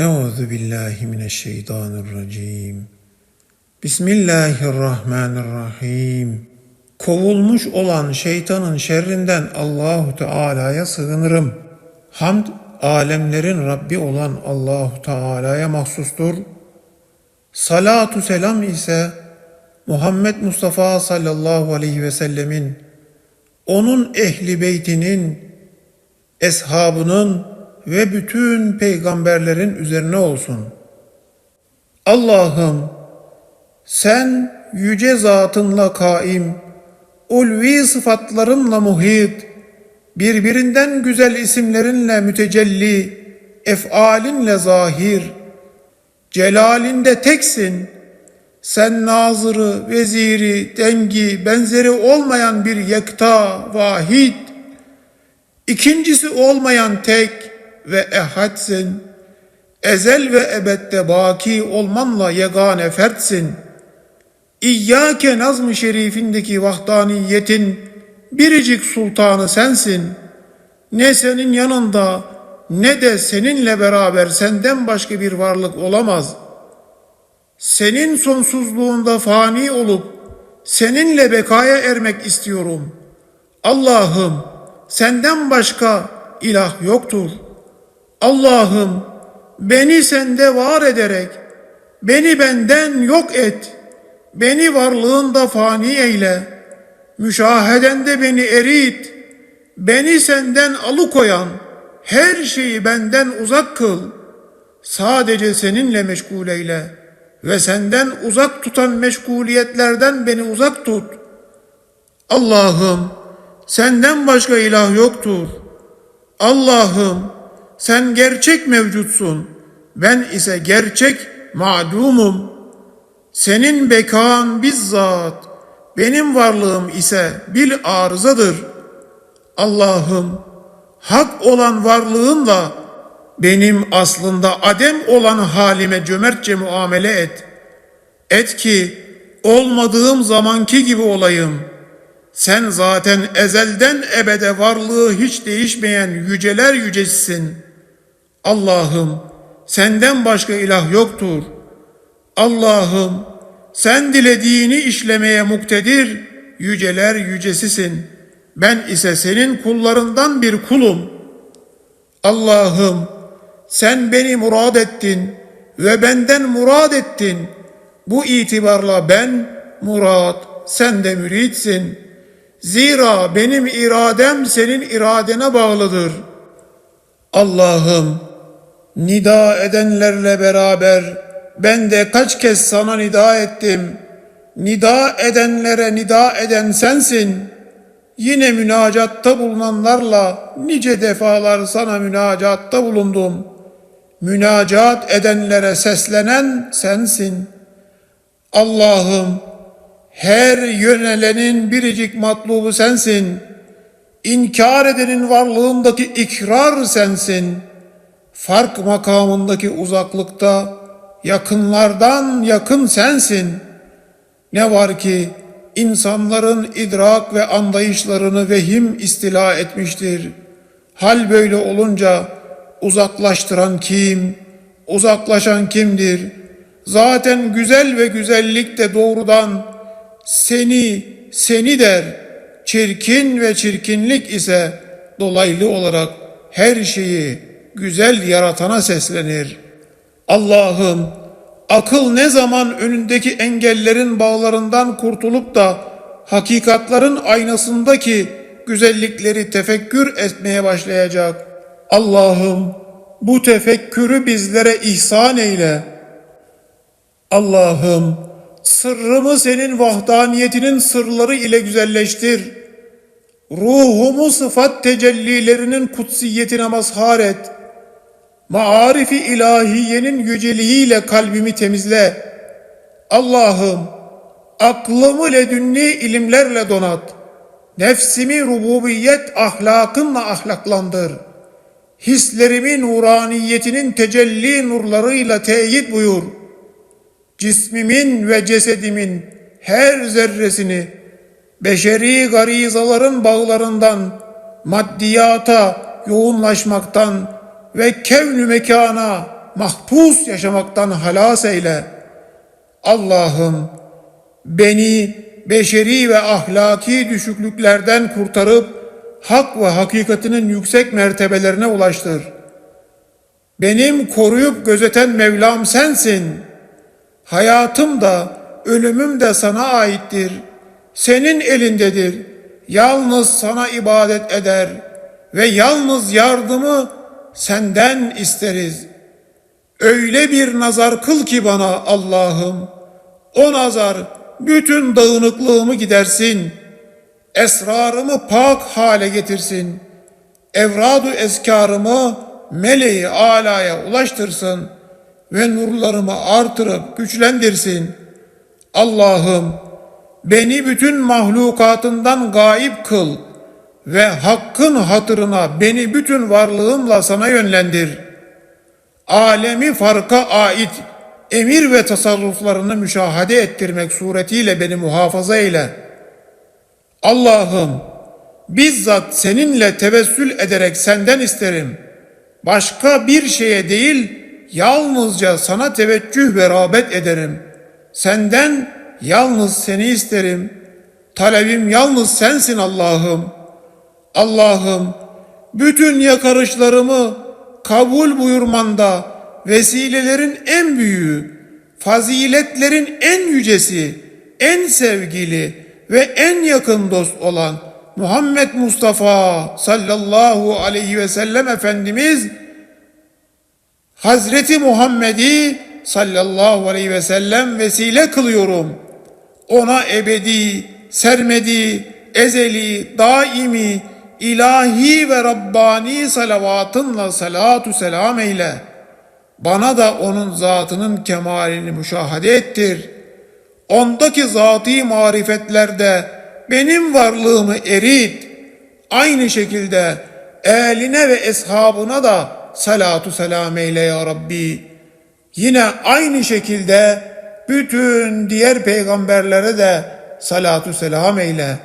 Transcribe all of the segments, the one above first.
Euzu billahi mineşşeytanirracim. Bismillahirrahmanirrahim. Kovulmuş olan şeytanın şerrinden Allahu Teala'ya sığınırım. Hamd alemlerin Rabbi olan Allahu Teala'ya mahsustur. Salatu selam ise Muhammed Mustafa sallallahu aleyhi ve sellemin onun ehli beytinin eshabının ve bütün peygamberlerin üzerine olsun. Allah'ım sen yüce zatınla kaim, ulvi sıfatlarınla muhit, birbirinden güzel isimlerinle mütecelli, efalinle zahir, celalinde teksin, sen nazırı, veziri, dengi, benzeri olmayan bir yekta, vahid, ikincisi olmayan tek ve ehadsin. Ezel ve ebedde baki olmanla yegane fertsin. İyyâke nazm-ı şerifindeki vahdaniyetin biricik sultanı sensin. Ne senin yanında ne de seninle beraber senden başka bir varlık olamaz. Senin sonsuzluğunda fani olup seninle bekaya ermek istiyorum. Allah'ım senden başka ilah yoktur. Allah'ım beni sende var ederek beni benden yok et. Beni varlığında fani eyle. Müşahedende beni erit. Beni senden alıkoyan her şeyi benden uzak kıl. Sadece seninle meşgul eyle ve senden uzak tutan meşguliyetlerden beni uzak tut. Allah'ım senden başka ilah yoktur. Allah'ım sen gerçek mevcutsun. Ben ise gerçek madumum. Senin bekan bizzat, benim varlığım ise bil arızadır. Allah'ım hak olan varlığınla benim aslında adem olan halime cömertçe muamele et. Et ki olmadığım zamanki gibi olayım. Sen zaten ezelden ebede varlığı hiç değişmeyen yüceler yücesisin. Allah'ım senden başka ilah yoktur. Allah'ım sen dilediğini işlemeye muktedir, yüceler yücesisin. Ben ise senin kullarından bir kulum. Allah'ım sen beni murad ettin ve benden murad ettin. Bu itibarla ben murad, sen de müritsin. Zira benim iradem senin iradene bağlıdır. Allah'ım nida edenlerle beraber ben de kaç kez sana nida ettim. Nida edenlere nida eden sensin. Yine münacatta bulunanlarla nice defalar sana münacatta bulundum. Münacat edenlere seslenen sensin. Allah'ım her yönelenin biricik matlubu sensin. İnkar edenin varlığındaki ikrar sensin. Fark makamındaki uzaklıkta yakınlardan yakın sensin. Ne var ki insanların idrak ve anlayışlarını vehim istila etmiştir. Hal böyle olunca uzaklaştıran kim, uzaklaşan kimdir? Zaten güzel ve güzellik de doğrudan seni, seni der. Çirkin ve çirkinlik ise dolaylı olarak her şeyi güzel yaratana seslenir. Allah'ım akıl ne zaman önündeki engellerin bağlarından kurtulup da hakikatların aynasındaki güzellikleri tefekkür etmeye başlayacak. Allah'ım bu tefekkürü bizlere ihsan eyle. Allah'ım sırrımı senin vahdaniyetinin sırları ile güzelleştir. Ruhumu sıfat tecellilerinin kutsiyetine mazhar et. Maarifi ilahiyenin yüceliğiyle kalbimi temizle. Allah'ım aklımı ledünni ilimlerle donat. Nefsimi rububiyet ahlakınla ahlaklandır. Hislerimi nuraniyetinin tecelli nurlarıyla teyit buyur. Cismimin ve cesedimin her zerresini beşeri garizaların bağlarından maddiyata yoğunlaşmaktan ve kevnü mekana mahpus yaşamaktan halas eyle. Allah'ım beni beşeri ve ahlaki düşüklüklerden kurtarıp hak ve hakikatinin yüksek mertebelerine ulaştır. Benim koruyup gözeten Mevlam sensin. Hayatım da ölümüm de sana aittir. Senin elindedir. Yalnız sana ibadet eder ve yalnız yardımı senden isteriz. Öyle bir nazar kıl ki bana Allah'ım. O nazar bütün dağınıklığımı gidersin. Esrarımı pak hale getirsin. Evradu eskarımı meleği alaya ulaştırsın ve nurlarımı artırıp güçlendirsin. Allah'ım beni bütün mahlukatından gayip kıl ve hakkın hatırına beni bütün varlığımla sana yönlendir. Alemi farka ait emir ve tasarruflarını müşahede ettirmek suretiyle beni muhafaza eyle. Allah'ım bizzat seninle tevessül ederek senden isterim. Başka bir şeye değil yalnızca sana teveccüh ve rağbet ederim. Senden yalnız seni isterim. Talebim yalnız sensin Allah'ım. Allah'ım bütün yakarışlarımı kabul buyurmanda vesilelerin en büyüğü, faziletlerin en yücesi, en sevgili ve en yakın dost olan Muhammed Mustafa sallallahu aleyhi ve sellem Efendimiz Hazreti Muhammed'i sallallahu aleyhi ve sellem vesile kılıyorum. Ona ebedi, sermedi, ezeli, daimi, ilahi ve Rabbani salavatınla salatu selam eyle. Bana da onun zatının kemalini müşahede ettir. Ondaki zati marifetlerde benim varlığımı erit. Aynı şekilde eline ve eshabına da salatu selam eyle ya Rabbi. Yine aynı şekilde bütün diğer peygamberlere de salatu selam eyle.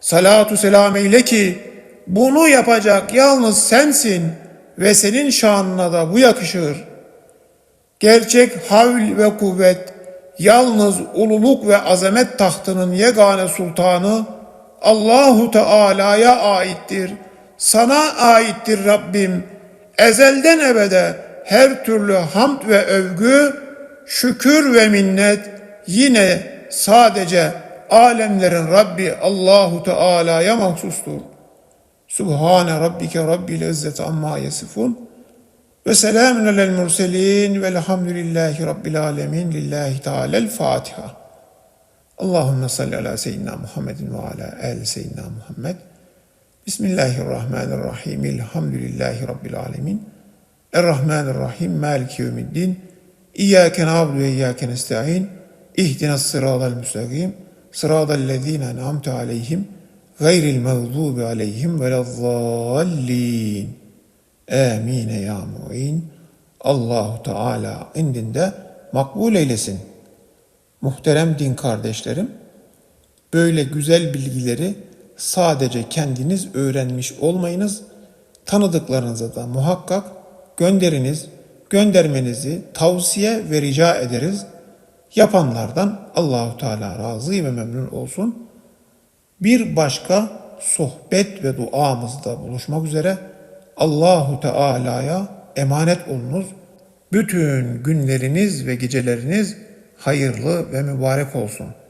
Salatu selam eyle ki bunu yapacak yalnız sensin ve senin şanına da bu yakışır. Gerçek havl ve kuvvet yalnız ululuk ve azamet tahtının yegane sultanı Allahu Teala'ya aittir. Sana aittir Rabbim. Ezelden ebede her türlü hamd ve övgü, şükür ve minnet yine sadece alemlerin Rabbi Allahu Teala'ya mahsustur. Subhane rabbike rabbil izzeti amma yasifun. Ve selamun alel murselin velhamdülillahi rabbil alemin lillahi teala'l Fatiha. Allahümme salli ala seyyidina Muhammedin ve ala el seyyidina Muhammed. Bismillahirrahmanirrahim. Elhamdülillahi rabbil alemin. Errahmanirrahim. Maliki yevmiddin. İyyâke na'budu ve iyyâke nesta'in. İhdinas sıratal müstakim. Sıratal lezîne en'amte aleyhim. Gayril mağdubi aleyhim velezzallin. Amine ya mu'in. Allahu Teala indinde makbul eylesin. Muhterem din kardeşlerim, böyle güzel bilgileri sadece kendiniz öğrenmiş olmayınız, tanıdıklarınıza da muhakkak gönderiniz, göndermenizi tavsiye ve rica ederiz. Yapanlardan Allahu Teala razı ve memnun olsun. Bir başka sohbet ve duamızda buluşmak üzere Allahu Teala'ya emanet olunuz. Bütün günleriniz ve geceleriniz hayırlı ve mübarek olsun.''